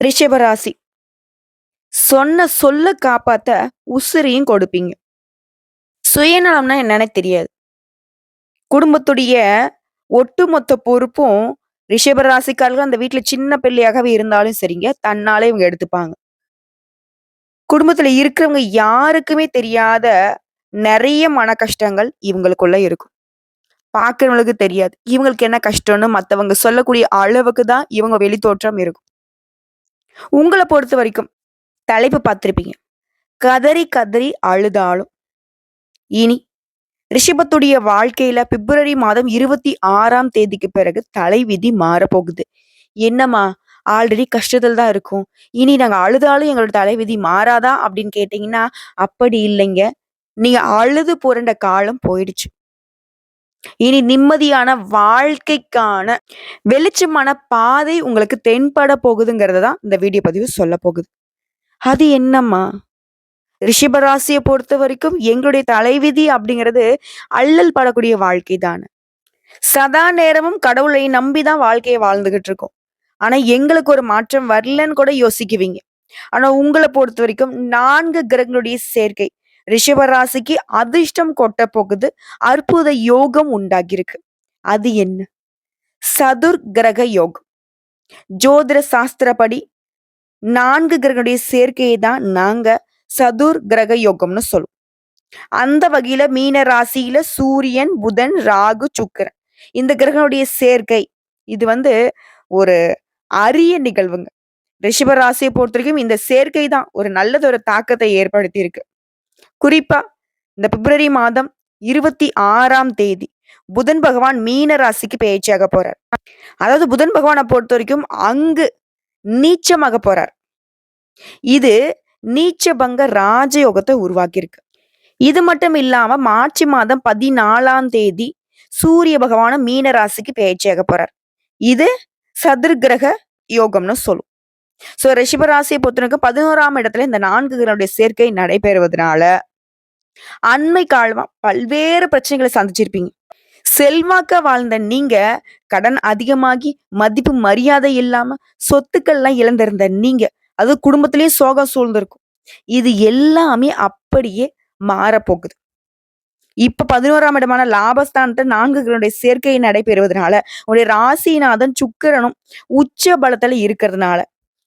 ரிஷபராசி. சொன்ன சொல்ல காப்பாத்த உசிரையும் கொடுப்பீங்க. சுயநலம்னா என்னன்னு தெரியாது. குடும்பத்துடைய ஒட்டுமொத்த பொறுப்பும் ரிஷபராசிக்காரர்கள் அந்த வீட்டுல சின்ன பிள்ளையாகவே இருந்தாலும் சரிங்க தன்னாலே இவங்க எடுத்துப்பாங்க. குடும்பத்துல இருக்கிறவங்க யாருக்குமே தெரியாத நிறைய மன கஷ்டங்கள் இவங்களுக்குள்ள இருக்கும். பார்க்கறவங்களுக்கு தெரியாது. இவங்களுக்கு என்ன கஷ்டம்னு மற்றவங்க சொல்லக்கூடிய அளவுக்கு தான் இவங்க வெளித்தோற்றம் இருக்கும். உங்களை பொறுத்த வரைக்கும் தலைப்பு பார்த்துருப்பீங்க. கதறி கதறி அழுதாலும். இனி ரிஷபத்துடைய வாழ்க்கையில பிப்ரவரி மாதம் இருபத்தி ஆறாம் தேதிக்கு பிறகு தலைவிதி மாறப்போகுது. என்னம்மா? ஆல்ரெடி கஷ்டத்தில் தான் இருக்கும். இனி நாங்கள் அழுதாலும் எங்களோட தலைவிதி மாறாதா அப்படின்னு கேட்டீங்கன்னா அப்படி இல்லைங்க. நீங்கள் அழுது புரண்ட காலம் போயிடுச்சு. இனி நிம்மதியான வாழ்க்கைக்கான வெளிச்சமான பாதை உங்களுக்கு தென்பட போகுதுங்கிறத தான் இந்த வீடியோ பதிவு சொல்ல போகுது. அது என்னம்மா? ரிஷபராசியை பொறுத்த வரைக்கும் எங்களுடைய தலைவிதி அப்படிங்கிறது அள்ளல் படக்கூடிய வாழ்க்கை தானே சதா நேரமும் கடவுளை நம்பிதான் வாழ்க்கையை வாழ்ந்துகிட்டு இருக்கோம். ஆனா எங்களுக்கு ஒரு மாற்றம் வரலன்னு கூட யோசிக்குவீங்க. ஆனா உங்களை பொறுத்த வரைக்கும் நான்கு கிரகங்களுடைய சேர்க்கை. ரிஷபராசிக்கு அதிர்ஷ்டம் கொட்ட போகுது. அற்புத யோகம் உண்டாகியிருக்கு. அது என்ன? சதுர் கிரக யோகம். ஜோதிட சாஸ்திரப்படி நான்கு கிரகனுடைய சேர்க்கையை தான் நாங்க சதுர் கிரக யோகம்னு சொல்லுவோம். அந்த வகையில மீன ராசியில சூரியன் புதன் ராகு சுக்கரன். இந்த கிரகனுடைய சேர்க்கை இது வந்து ஒரு அரிய நிகழ்வுங்க. ரிஷப ராசியை பொறுத்த வரைக்கும் இந்த சேர்க்கை தான் ஒரு நல்லதொரு தாக்கத்தை ஏற்படுத்தி இருக்கு குறிப்பா இந்த பிப்ரவரி மாதம் இருபத்தி ஆறாம் தேதி புதன் பகவான் மீன ராசிக்கு பயிற்சியாக போறார். அதாவது புதன் பகவானை பொறுத்த வரைக்கும் அங்கு நீச்சமாக போறார். இது நீச்சபங்க ராஜயோகத்தை உருவாக்கியிருக்கு. இது மட்டும் இல்லாம மார்ச் மாதம் பதினாலாம் தேதி சூரிய பகவான மீன ராசிக்கு பயிற்சியாக போறார். இது சதுர்கிரக யோகம்னு சொல்லும். சோ ரிஷபராசியை பொறுத்தவரைக்கும் பதினோராம் இடத்துல இந்த நான்கு கிரகங்களுடைய சேர்க்கை நடைபெறுவதனால அண்மை காலமா பல்வேறு பிரச்சனைகளை சந்திச்சிருப்பீங்க. செல்வாக்க வாழ்ந்த நீங்க கடன் அதிகமாகி மதிப்பு மரியாதை இல்லாம சொத்துக்கள்லாம் இழந்திருந்த நீங்க அது குடும்பத்திலயும் சோகம் சூழ்ந்திருக்கும். இது எல்லாமே அப்படியே மாறப்போகுது. இப்ப பதினோராம் இடமான லாபஸ்தானத்தை நான்கு கிரகனுடைய சேர்க்கை நடைபெறுவதனால உடைய ராசிநாதன் சுக்கிரனும் உச்ச பலத்துல இருக்கிறதுனால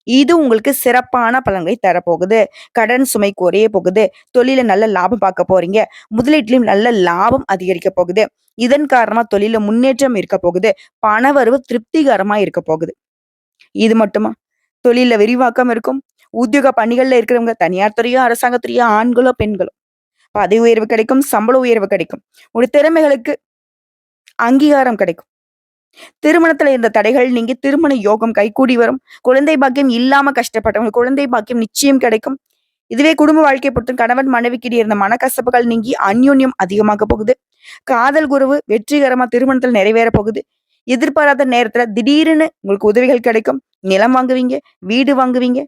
இது உங்களுக்கு சிறப்பான பலன்களை தரப்போகுது. கடன் சுமை குறைய போகுது. தொழில நல்ல லாபம் பார்க்க போறீங்க. முதலீட்டிலும் நல்ல லாபம் அதிகரிக்க போகுது. இதன் காரணமா தொழில முன்னேற்றம் இருக்க போகுது. பணவரவு திருப்திகரமா இருக்க போகுது. இது மட்டுமா? தொழில விரிவாக்கம் இருக்கும். உத்தியோக பணிகள்ல இருக்கிறவங்க தனியார் துறையோ அரசாங்கத்துறையோ ஆண்களோ பெண்களோ. பதவி உயர்வு கிடைக்கும். சம்பள உயர்வு கிடைக்கும். ஒரு திறமைகளுக்கு அங்கீகாரம் கிடைக்கும். திருமணத்துல இருந்த தடைகள் நீங்கி திருமண யோகம் கைகூடி வரும். குழந்தை பாக்கியம் இல்லாம கஷ்டப்பட்டவங்க குழந்தை பாக்கியம் நிச்சயம் கிடைக்கும். இதுவே குடும்ப வாழ்க்கையை பொறுத்து கணவன் மனைவிக்கிடையே இருந்த மனக்கசப்புகள் நீங்கி அந்யோன்யம் அதிகமாக போகுது. காதல் குருவு வெற்றிகரமா திருமணத்தில் நிறைவேற போகுது. எதிர்பாராத நேரத்துல திடீர்னு உங்களுக்கு உதவிகள் கிடைக்கும். நிலம் வாங்குவீங்க வீடு வாங்குவீங்க.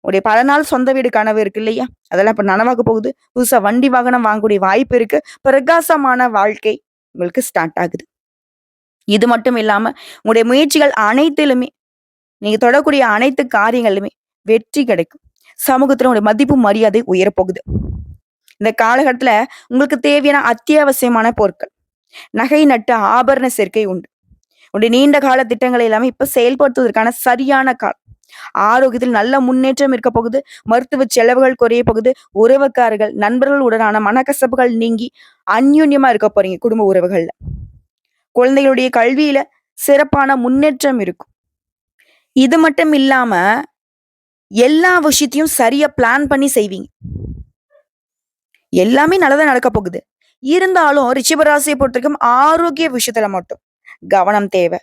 உடைய பல நாள் சொந்த வீடு கனவு இருக்கு இல்லையா? அதெல்லாம் இப்ப நனவாக போகுது. புதுசா வண்டி வாகனம் வாங்கக்கூடிய வாய்ப்பு இருக்கு. பிரகாசமான வாழ்க்கை உங்களுக்கு ஸ்டார்ட் ஆகுது. இது மட்டும் இல்லாம உங்களுடைய முயற்சிகள் அனைத்திலுமே நீங்க தொடக்கூடிய அனைத்து காரியங்களிலுமே வெற்றி கிடைக்கும். சமூகத்துல உங்களுடைய மதிப்பு மரியாதை உயரப்போகுது. இந்த காலகட்டத்துல உங்களுக்கு தேவையான அத்தியாவசியமான பொருட்கள் நகை நட்டு ஆபரண சேர்க்கை உண்டு. உங்களுடைய நீண்ட கால திட்டங்களை எல்லாமே இப்ப செயல்படுத்துவதற்கான சரியான காலம். ஆரோக்கியத்தில் நல்ல முன்னேற்றம் இருக்க போகுது. மருத்துவ செலவுகள் குறைய போகுது. உறவுக்காரர்கள் நண்பர்கள் உடனான மனக்கசப்புகள் நீங்கி அந்யூன்யமா இருக்க போறீங்க குடும்ப உறவுகள்ல. குழந்தைகளுடைய கல்வியில சிறப்பான முன்னேற்றம் இருக்கும். இது மட்டும் இல்லாம எல்லா விஷயத்தையும் சரியா பிளான் பண்ணி செய்வீங்க. எல்லாமே நல்லதா நடக்க போகுது. இருந்தாலும் ரிஷபராசியை பொறுத்த வரைக்கும் ஆரோக்கிய விஷயத்துல மட்டும் கவனம் தேவை.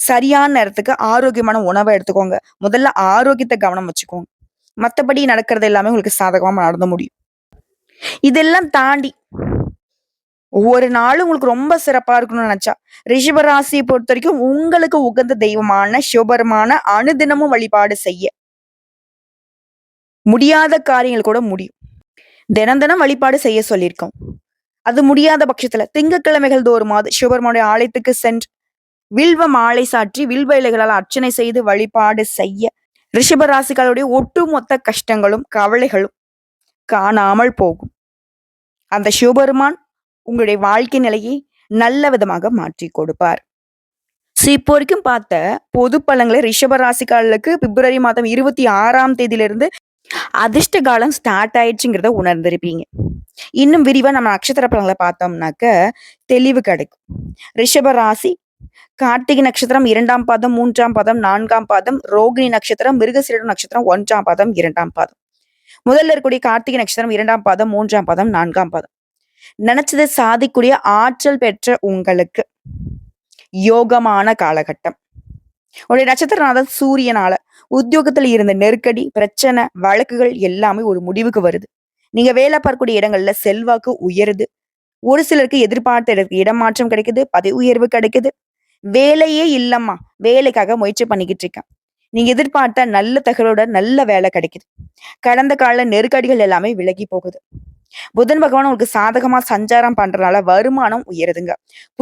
சரியான நேரத்துக்கு ஆரோக்கியமான உணவை எடுத்துக்கோங்க. முதல்ல ஆரோக்கியத்தை கவனம் வச்சுக்கோங்க. மத்தபடி நடக்கிறது எல்லாமே உங்களுக்கு சாதகமா நடந்து முடியும். இதெல்லாம் தாண்டி ஒவ்வொரு நாளும் உங்களுக்கு ரொம்ப சிறப்பா இருக்கணும்னு நினைச்சா. ரிஷபராசியை பொறுத்த வரைக்கும் உங்களுக்கு உகந்த தெய்வமான சிவபெருமான அனுதினமும் வழிபாடு செய்ய. முடியாத காரியங்கள் கூட முடியும். தினம் தினம் வழிபாடு செய்ய சொல்லியிருக்கோம். அது முடியாத பட்சத்துல திங்கட்கிழமைகள் தோறுமாது சிவபெருமானுடைய ஆலயத்துக்கு சென்று வில்வ மாலை சாற்றி வில்வ இலைகளால் அர்ச்சனை செய்து வழிபாடு செய்ய. ரிஷபராசிகளுடைய ஒட்டுமொத்த கஷ்டங்களும் கவலைகளும் காணாமல் போகும். அந்த சிவபெருமான் உங்களுடைய வாழ்க்கை நிலையை நல்ல விதமாக மாற்றி கொடுப்பார். ஸோ இப்போ வரைக்கும் பார்த்த பொது பலங்களை ரிஷப ராசிக்காரர்களுக்கு பிப்ரவரி மாதம் இருபத்தி ஆறாம் தேதியிலிருந்து அதிர்ஷ்ட காலம் ஸ்டார்ட் ஆயிடுச்சுங்கிறத உணர்ந்திருப்பீங்க. இன்னும் விரிவாக நம்ம நட்சத்திர பலங்களை பார்த்தோம்னாக்க தெளிவு கிடைக்கும். ரிஷப ராசி கார்த்திகை நட்சத்திரம் இரண்டாம் பாதம் மூன்றாம் பாதம் நான்காம் பாதம் ரோகிணி நட்சத்திரம் மிருகசீரடு நட்சத்திரம் ஒன்றாம் பாதம் இரண்டாம் பாதம். முதல்ல இருக்கக்கூடிய கார்த்திகை நட்சத்திரம் இரண்டாம் பாதம் மூன்றாம் பாதம் நான்காம் பாதம். நினைச்சதை சாதிக்கூடிய ஆற்றல் பெற்ற உங்களுக்கு யோகமான காலகட்டம். உடைய நட்சத்திரநாதன் சூரியனால உத்தியோகத்துல இருந்த நெருக்கடி பிரச்சனை வழக்குகள் எல்லாமே ஒரு முடிவுக்கு வருது. நீங்க வேலை பார்க்கக்கூடிய இடங்கள்ல செல்வாக்கு உயருது. ஒரு சிலருக்கு எதிர்பார்த்த இடத்துக்கு இடமாற்றம் கிடைக்குது பதவி உயர்வு கிடைக்குது. வேலையே இல்லம்மா வேலைக்காக முயற்சி பண்ணிக்கிட்டு இருக்கேன். நீங்க எதிர்பார்த்த நல்ல தகவலோட நல்ல வேலை கிடைக்குது. கடந்த கால நெருக்கடிகள் எல்லாமே விலகி போகுது. புதன் பகவான் உங்களுக்கு சாதகமா சஞ்சாரம் பண்றதுனால வருமானம் உயருதுங்க.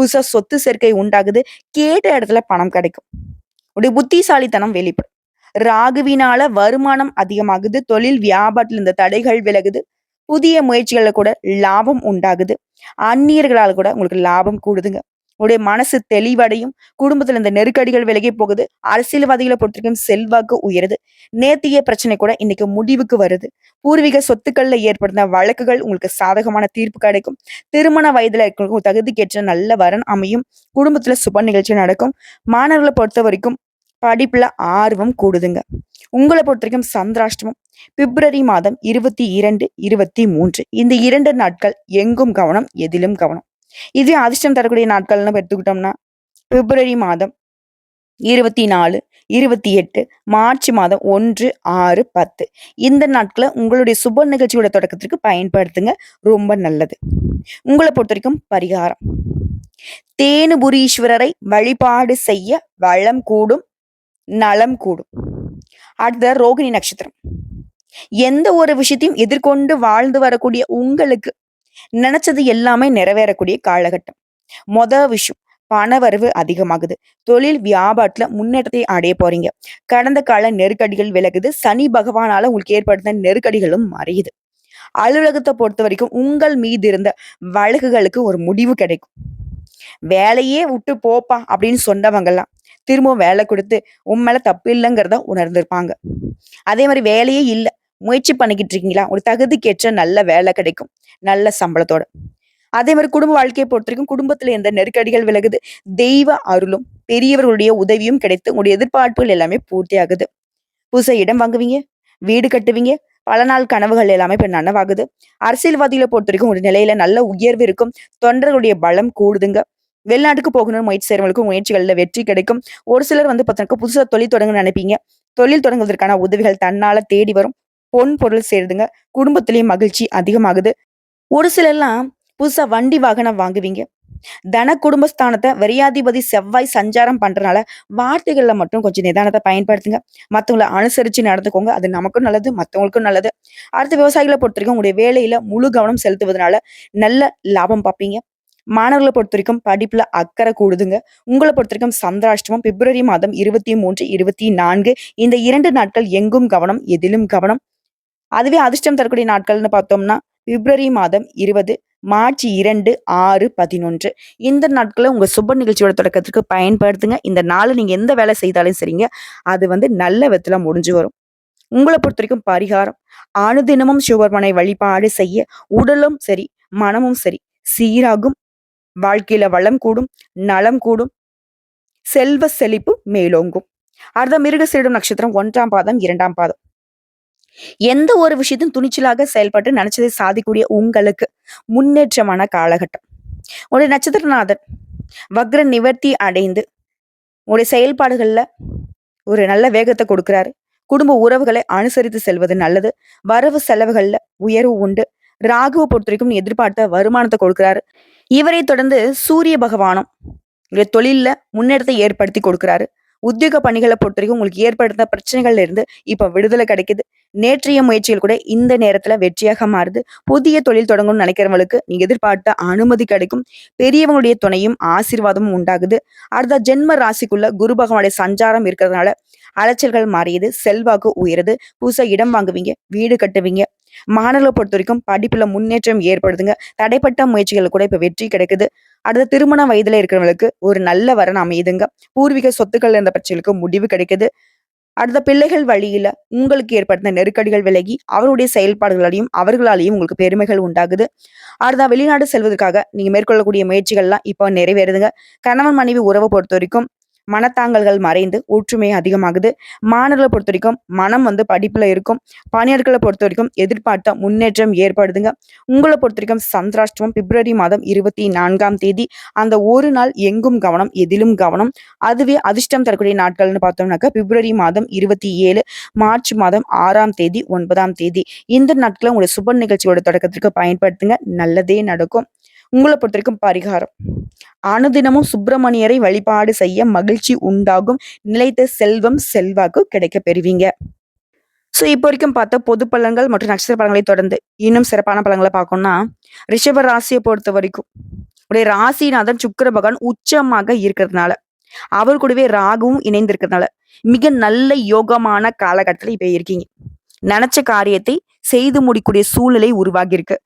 புதுசா சொத்து சேர்க்கை உண்டாகுது. கேட்ட இடத்துல பணம் கிடைக்கும். உடைய புத்திசாலித்தனம் வெளிப்படும். ராகுவினால வருமானம் அதிகமாகுது. தொழில் வியாபாரத்துல இந்த தடைகள் விலகுது. புதிய முயற்சிகள்ல கூட லாபம் உண்டாகுது. அந்நியர்களால் கூட உங்களுக்கு லாபம் கூடுதுங்க. உடைய மனசு தெளிவடையும். குடும்பத்துல இந்த நெருக்கடிகள் விலகி போகுது. அரசியல்வாதிகளை பொறுத்திருக்கும் செல்வாக்கு உயருது. நேத்திய பிரச்சனை கூட இன்னைக்கு முடிவுக்கு வருது. பூர்வீக சொத்துக்கள்ல ஏற்படுத்த வழக்குகள் உங்களுக்கு சாதகமான தீர்ப்பு கிடைக்கும். திருமண வயதுல இருக்கிறவங்க தகுதிக்கேற்ற நல்ல வரன் அமையும். குடும்பத்துல சுப நிகழ்ச்சி நடக்கும். மாணவர்களை பொறுத்த வரைக்கும் படிப்புல ஆர்வம் கூடுதுங்க. உங்களை பொறுத்த வரைக்கும் சந்திராஷ்டமம் பிப்ரவரி மாதம் இருபத்தி இரண்டு இருபத்தி மூன்று. இந்த இரண்டு நாட்கள் எங்கும் கவனம் எதிலும் கவனம். இதே அதிர்ஷ்டம் தரக்கூடிய நாட்கள்னு எடுத்துக்கிட்டோம்னா பிப்ரவரி மாதம் இருபத்தி நாலு இருபத்தி எட்டு மார்ச் மாதம் ஒன்று ஆறு பத்து. இந்த நாட்களை உங்களுடைய சுப நிகழ்ச்சியோட தொடக்கத்திற்கு பயன்படுத்துங்க. ரொம்ப நல்லது. உங்களை பொறுத்த வரைக்கும் பரிகாரம். தேனுபுரீஸ்வரரை வழிபாடு செய்ய வளம் கூடும் நலம் கூடும். அடுத்த ரோகிணி நட்சத்திரம். எந்த ஒரு விஷயத்தையும் எதிர்கொண்டு வாழ்ந்து வரக்கூடிய உங்களுக்கு நினைச்சது எல்லாமே நிறைவேறக்கூடிய காலகட்டம். மொத விஷயம் பணவரவு அதிகமாகுது. தொழில் வியாபாரத்துல முன்னேற்றத்தை அடைய போறீங்க. கடந்த கால நெருக்கடிகள் விலகுது. சனி பகவானால உங்களுக்கு ஏற்படுத்த நெருக்கடிகளும் மறையுது. அலுவலகத்தை பொறுத்த வரைக்கும் உங்கள் மீது இருந்த வழக்குகளுக்கு ஒரு முடிவு கிடைக்கும். வேலையே விட்டு போப்பா அப்படின்னு சொன்னவங்கெல்லாம் திரும்பவும் வேலை கொடுத்து உன் மேல தப்பு இல்லைங்கிறத உணர்ந்திருப்பாங்க. அதே மாதிரி வேலையே இல்லை. முயற்சி பண்ணிக்கிட்டு இருக்கீங்களா? ஒரு தகுதிக்கேற்ற நல்ல வேலை கிடைக்கும். நல்ல சம்பளத்தோட. அதே மாதிரி குடும்ப வாழ்க்கையை பொறுத்த வரைக்கும் குடும்பத்துல எந்த நெருக்கடிகள் விலகுது? தெய்வ அருளும் பெரியவர்களுடைய உதவியும் கிடைத்து உங்களுடைய எதிர்பார்ப்புகள் எல்லாமே பூர்த்தி ஆகுது புதுசா இடம் வாங்குவீங்க வீடு கட்டுவீங்க பல நாள் கனவுகள் எல்லாமே இப்ப நனவாகுது. அரசியல்வாதிகளை பொறுத்த வரைக்கும் ஒரு நிலையில நல்ல உயர்வு இருக்கும். தொண்டர்களுடைய பலம் கூடுதுங்க. வெளிநாட்டுக்கு போகணும்னு முயற்சி செய்யறவங்களுக்கும் முயற்சிகள்ல வெற்றி கிடைக்கும். ஒரு சிலர் வந்து பார்த்தீங்கன்னா புதுசாக தொழில் தொடங்க நினைப்பீங்க. தொழில் தொடங்குவதற்கான உதவிகள் தன்னால தேடி வரும். பொன் பொருள் சேருதுங்க. குடும்பத்திலயும் மகிழ்ச்சி அதிகமாகுது. ஒரு சிலர்லாம் புதுசா வண்டி வாகனம் வாங்குவீங்க. தன குடும்பஸ்தானத்தை வரியாதிபதி செவ்வாய் சஞ்சாரம் பண்றதுனால வார்த்தைகள்ல மட்டும் கொஞ்சம் நிதானத்தை பயன்படுத்துங்க. மத்தவங்களை அனுசரிச்சு நடந்துக்கோங்க. அது நமக்கும் நல்லது மத்தவங்களுக்கும் நல்லது. அடுத்த விவசாயிகளை பொறுத்த வரைக்கும் உங்களுடைய வேலையில முழு கவனம் செலுத்துவதனால நல்ல லாபம் பார்ப்பீங்க. மாணவர்களை பொறுத்த வரைக்கும் படிப்புல அக்கறை கூடுதுங்க. உங்களை பொறுத்த வரைக்கும் சந்திராஷ்டமம் பிப்ரவரி மாதம் இருபத்தி மூன்று இருபத்தி நான்கு இந்த இரண்டு நாட்கள் எங்கும் கவனம் எதிலும் கவனம். அதுவே அதிர்ஷ்டம் தரக்கூடிய நாட்கள்னு பார்த்தோம்னா பிப்ரவரி மாதம் இருபது மார்ச் இரண்டு ஆறு பதினொன்று. இந்த நாட்களை உங்கள் சுப நிகழ்ச்சியோட தொடக்கத்துக்கு பயன்படுத்துங்க. இந்த நாள் நீங்கள் எந்த வேலை செய்தாலும் சரிங்க. அது வந்து நல்ல விதத்தில் முடிஞ்சு வரும். உங்களை பொறுத்த வரைக்கும் பரிகாரம். அனுதினமும் சிவபெருமனை வழிபாடு செய்ய உடலும் சரி மனமும் சரி சீராகும். வாழ்க்கையில வளம் கூடும் நலம் கூடும். செல்வ செழிப்பு மேலோங்கும். அடுத்த மிருகசீடம் நட்சத்திரம் ஒன்றாம் பாதம் இரண்டாம் பாதம். எந்த ஒரு விஷயத்தையும் துணிச்சலாக செயல்பட்டு நினைச்சதை சாதிக்கூடிய உங்களுக்கு முன்னேற்றமான காலகட்டம். உடைய நட்சத்திரநாதன் வக்ர நிவர்த்தி அடைந்து உடைய செயல்பாடுகள்ல ஒரு நல்ல வேகத்தை கொடுக்கிறாரு. குடும்ப உறவுகளை அனுசரித்து செல்வது நல்லது. வரவு செலவுகள்ல உயர்வு உண்டு. ராகுவை பொறுத்த வரைக்கும் எதிர்பார்த்த வருமானத்தை கொடுக்கிறாரு. இவரை தொடர்ந்து சூரிய பகவானும் தொழில்ல முன்னேற்றத்தை ஏற்படுத்தி கொடுக்கிறாரு. உத்தியோக பணிகளை பொறுத்த வரைக்கும் உங்களுக்கு ஏற்படுத்த பிரச்சனைகள்ல இருந்து இப்ப விடுதலை கிடைக்குது. நேற்றைய முயற்சிகள் கூட இந்த நேரத்துல வெற்றியாக மாறுது. புதிய தொழில் தொடங்கணும்னு நினைக்கிறவங்களுக்கு நீங்க எதிர்பார்த்த அனுமதி கிடைக்கும். பெரியவங்களுடைய துணையும் ஆசீர்வாதமும் உண்டாகுது. அடுத்த ஜென்ம ராசிக்குள்ள குரு பகவானுடைய சஞ்சாரம் இருக்கிறதுனால அலைச்சல்கள் மாறியது செல்வாக்கு உயருது. புதுசா இடம் வாங்குவீங்க வீடு கட்டுவீங்க. மாணவர்களை பொறுத்த வரைக்கும் படிப்புல முன்னேற்றம் ஏற்படுதுங்க. தடைப்பட்ட முயற்சிகள் கூட இப்ப வெற்றி கிடைக்குது. அடுத்த திருமண வயதுல இருக்கிறவங்களுக்கு ஒரு நல்ல வரன் அமையுதுங்க. பூர்வீக சொத்துக்கள் இருந்த பிரச்சனைகளுக்கு முடிவு கிடைக்குது. அடுத்த பிள்ளைகள் வழியில உங்களுக்கு ஏற்பட்ட நெருக்கடிகள் விலகி அவருடைய செயல்பாடுகளாலையும் அவர்களாலேயும் உங்களுக்கு பெருமைகள் உண்டாகுது. அடுத்த வெளிநாடு செல்வதற்காக நீங்க மேற்கொள்ளக்கூடிய முயற்சிகள்லாம் இப்போ நிறைவேறுதுங்க. கணவன் மனைவி உறவை பொறுத்த வரைக்கும் மனத்தாங்கல்கள் மறைந்து ஒற்றுமை அதிகமாகுது. மாணவர்களை பொறுத்த வரைக்கும் மனம் வந்து படிப்புல இருக்கும். பணியாளர்களை பொறுத்த வரைக்கும் எதிர்பார்த்த முன்னேற்றம் ஏற்படுதுங்க. உங்களை பொறுத்த வரைக்கும் சந்திராஷ்டமம் பிப்ரவரி மாதம் இருபத்தி நான்காம் தேதி. அந்த ஒரு நாள் எங்கும் கவனம் எதிலும் கவனம். அதுவே அதிர்ஷ்டம் தரக்கூடிய நாட்கள்னு பார்த்தோம்னாக்கா பிப்ரவரி மாதம் இருபத்தி ஏழு மார்ச் மாதம் ஆறாம் தேதி ஒன்பதாம் தேதி. இந்த நாட்களை உங்களுடைய சுப நிகழ்ச்சியோட தொடக்கத்திற்கு பயன்படுத்துங்க. நல்லதே நடக்கும். உங்களை பொறுத்த வரைக்கும் பரிகாரம். அனுதினமும் சுப்பிரமணியரை வழிபாடு செய்ய மகிழ்ச்சி உண்டாகும். நிலைத்த செல்வம் செல்வாக்கு கிடைக்க பெறுவீங்க. ஸோ இப்போ வரைக்கும் பார்த்தா பொது பலன்கள் மற்றும் நட்சத்திர பலன்களை தொடர்ந்து இன்னும் சிறப்பான பலன்களை பார்க்கணும்னா ரிஷப ராசியை பொறுத்த வரைக்கும். உடைய ராசிநாதன் சுக்கர பகவான் உச்சமாக இருக்கிறதுனால அவர் கூடவே ராகுவும் இணைந்திருக்கிறதுனால மிக நல்ல யோகமான காலகட்டத்தில் இப்ப இருக்கீங்க. நினைச்ச காரியத்தை செய்து முடிக்கூடிய சூழ்நிலை உருவாகி இருக்கு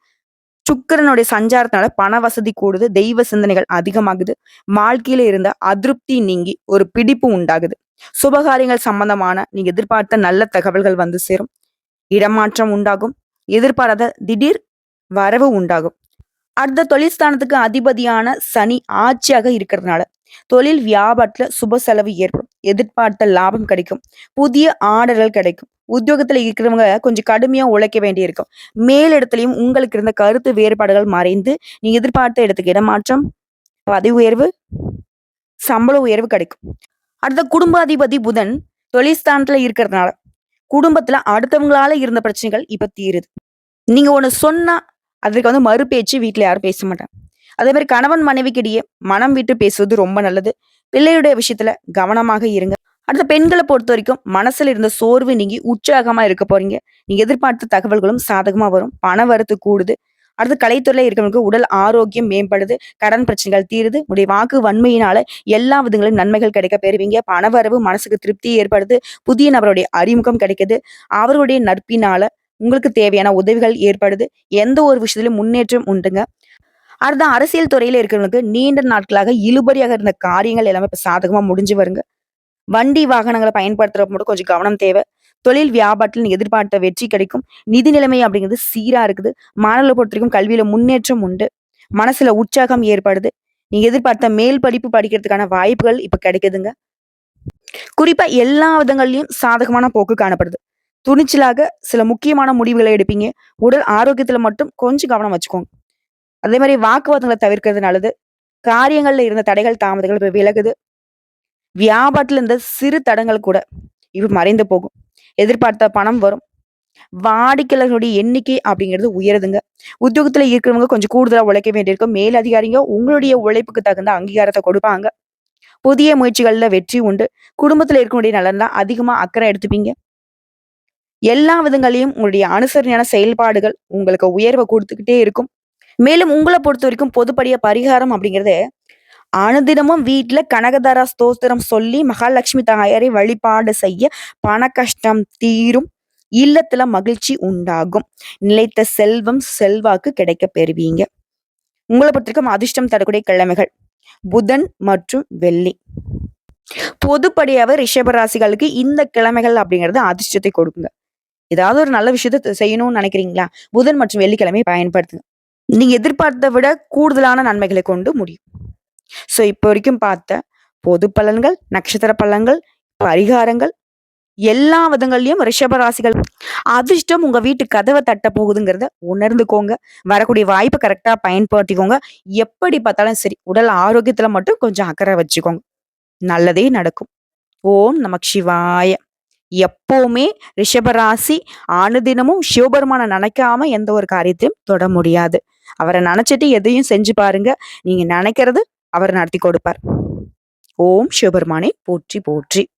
சுக்கிரனுடைய சஞ்சாரத்தினால பண வசதி கூடுது தெய்வ சிந்தனைகள் அதிகமாகுது வாழ்க்கையில இருந்த அதிருப்தி நீங்கி ஒரு பிடிப்பு உண்டாகுது. சுபகாரியங்கள் சம்பந்தமான நீங்க எதிர்பார்த்த நல்ல தகவல்கள் வந்து சேரும். இடமாற்றம் உண்டாகும் எதிர்பாராத திடீர் வரவு உண்டாகும். அடுத்த தொழில் ஸ்தானத்துக்கு அதிபதியான சனி ஆட்சியாக இருக்கிறதுனால தொழில் வியாபாரத்துல சுப செலவு ஏற்படும். எதிர்பார்த்த லாபம் கிடைக்கும். புதிய ஆர்டர்கள் கிடைக்கும். உத்தியோகத்துல இருக்கிறவங்க கொஞ்சம் கடுமையா உழைக்க வேண்டியிருக்கும். மேலிடத்துலயும் உங்களுக்கு இருந்த கருத்து வேறுபாடுகள் மறைந்து நீ எதிர்பார்த்த இடத்துக்கு இடமாற்றம் பதவி உயர்வு சம்பள உயர்வு கிடைக்கும். அடுத்த குடும்ப அதிபதி புதன் தொழில்ஸ்தானத்துல இருக்கிறதுனால குடும்பத்துல அடுத்தவங்களால இருந்த பிரச்சனைகள் இப்ப தீருது. நீங்க ஒண்ணு சொன்னா அதற்கு வந்து மறுபேச்சு வீட்டுல யாரும் பேச மாட்டாங்க. அதே மாதிரி கணவன் மனைவிக்கிடையே மனம் விட்டு பேசுவது ரொம்ப நல்லது. பிள்ளையுடைய விஷயத்துல கவனமாக இருங்க. அடுத்த பெண்களை பொறுத்த வரைக்கும் மனசுல இருந்த சோர்வு நீங்கி உற்சாகமா இருக்க போறீங்க. நீங்க எதிர்பார்த்த தகவல்களும் சாதகமா வரும். பண வரத்து கூடுது. அடுத்து கலைத்துறையில இருக்கிறவங்களுக்கு உடல் ஆரோக்கியம் மேம்படுது. கடன் பிரச்சனைகள் தீருது. உடைய வாக்கு வன்மையினால எல்லா விதங்களும் நன்மைகள் கிடைக்க பெறுவீங்க. பணவரவு மனசுக்கு திருப்தி ஏற்படுது. புதிய நபருடைய அறிமுகம் கிடைக்குது. அவருடைய நட்பினால உங்களுக்கு தேவையான உதவிகள் ஏற்படுது. எந்த ஒரு விஷயத்திலும் முன்னேற்றம் உண்டுங்க. அடுத்த அரசியல் துறையில இருக்கிறவங்களுக்கு நீண்ட நாட்களாக இழுபறியாக இருந்த காரியங்கள் எல்லாமே இப்ப சாதகமா முடிஞ்சு வருங்க. வண்டி வாகனங்களை பயன்படுத்துறப்ப மட்டும் கொஞ்சம் கவனம் தேவை. தொழில் வியாபாரத்தில் எதிர்பார்த்த வெற்றி கிடைக்கும். நிதி நிலைமை அப்படிங்கிறது சீரா இருக்குது. மாணவர்களை பொறுத்த வரைக்கும் கல்வியில முன்னேற்றம் உண்டு. மனசுல உற்சாகம் ஏற்படுது. நீங்க எதிர்பார்த்த மேல் படிப்பு படிக்கிறதுக்கான வாய்ப்புகள் இப்ப கிடைக்குதுங்க. குறிப்பா எல்லா விதங்கள்லயும் சாதகமான போக்கு காணப்படுது. துணிச்சலாக சில முக்கியமான முடிவுகளை எடுப்பீங்க. உடல் ஆரோக்கியத்துல மட்டும் கொஞ்சம் கவனம் வச்சுக்கோங்க. அதே மாதிரி வாக்குவாதங்களை தவிர்க்கிறது நல்லது. காரியங்கள்ல இருந்த தடைகள் தாமதங்கள் இப்ப விலகுது. வியாபாரத்துல இருந்த சிறு தடங்கள் கூட இப்ப மறைந்து போகும். எதிர்பார்த்த பணம் வரும். வாடிக்கையாளர்களுடைய எண்ணிக்கை அப்படிங்கிறது உயருதுங்க. உத்தியோகத்துல இருக்கிறவங்க கொஞ்சம் கூடுதலா உழைக்க வேண்டியிருக்கும். மேலதிகாரிங்க உங்களுடைய உழைப்புக்கு தகுந்த அங்கீகாரத்தை கொடுப்பாங்க. புதிய முயற்சிகள்ல வெற்றி உண்டு. குடும்பத்துல இருக்கக்கூடிய நலன் தான் அதிகமா அக்கறை எடுத்துப்பீங்க. எல்லா விதங்களையும் உங்களுடைய அனுசரணையான செயல்பாடுகள் உங்களுக்கு உயர்வை கொடுத்துக்கிட்டே இருக்கும். மேலும் உங்களை பொறுத்த வரைக்கும் பொதுப்படிய பரிகாரம் அப்படிங்கிறது அனுதினமும் வீட்டுல கனகதாரா ஸ்தோத்திரம் சொல்லி மகாலட்சுமி தாயாரை வழிபாடு செய்ய பண கஷ்டம் தீரும் இல்லத்துல மகிழ்ச்சி உண்டாகும். நிலைத்த செல்வம் செல்வாக்கு கிடைக்க பெறுவீங்க. உங்களை பொறுத்திருக்கும் அதிர்ஷ்டம் தரக்கூடிய கிழமைகள் புதன் மற்றும் வெள்ளி. பொதுப்படியாவே ரிஷபராசிகளுக்கு இந்த கிழமைகள் அப்படிங்கிறது அதிர்ஷ்டத்தை கொடுக்குங்க. ஏதாவது ஒரு நல்ல விஷயத்த செய்யணும்னு நினைக்கிறீங்களா? புதன் மற்றும் வெள்ளிக்கிழமை பயன்படுத்துங்க. நீங்க எதிர்பார்த்த விட கூடுதலான நன்மைகளை கொண்டு முடியும். ஸோ இப்போ வரைக்கும் பார்த்த பொது பலன்கள் நட்சத்திர பலன்கள் பரிகாரங்கள் எல்லா விதங்கள்லயும் ரிஷபராசிகள் அதிர்ஷ்டம் உங்க வீட்டு கதவை தட்ட போகுதுங்கிறத உணர்ந்துக்கோங்க. வரக்கூடிய வாய்ப்பை கரெக்டா பயன்படுத்திக்கோங்க. எப்படி பார்த்தாலும் சரி உடல் ஆரோக்கியத்துல மட்டும் கொஞ்சம் அக்கறை வச்சுக்கோங்க. நல்லதே நடக்கும். ஓம் நமக் சிவாய. எப்பவுமே ரிஷபராசி அனுதினமும் சிவபெருமான நினைக்காம எந்த ஒரு காரியத்தையும் தொட முடியாது. அவரை நினைச்சிட்டு எதையும் செஞ்சு பாருங்க. நீங்க நினைக்கிறது அவர் நடத்தி கொடுப்பார். ஓம் சிவபெருமானை போற்றி போற்றி.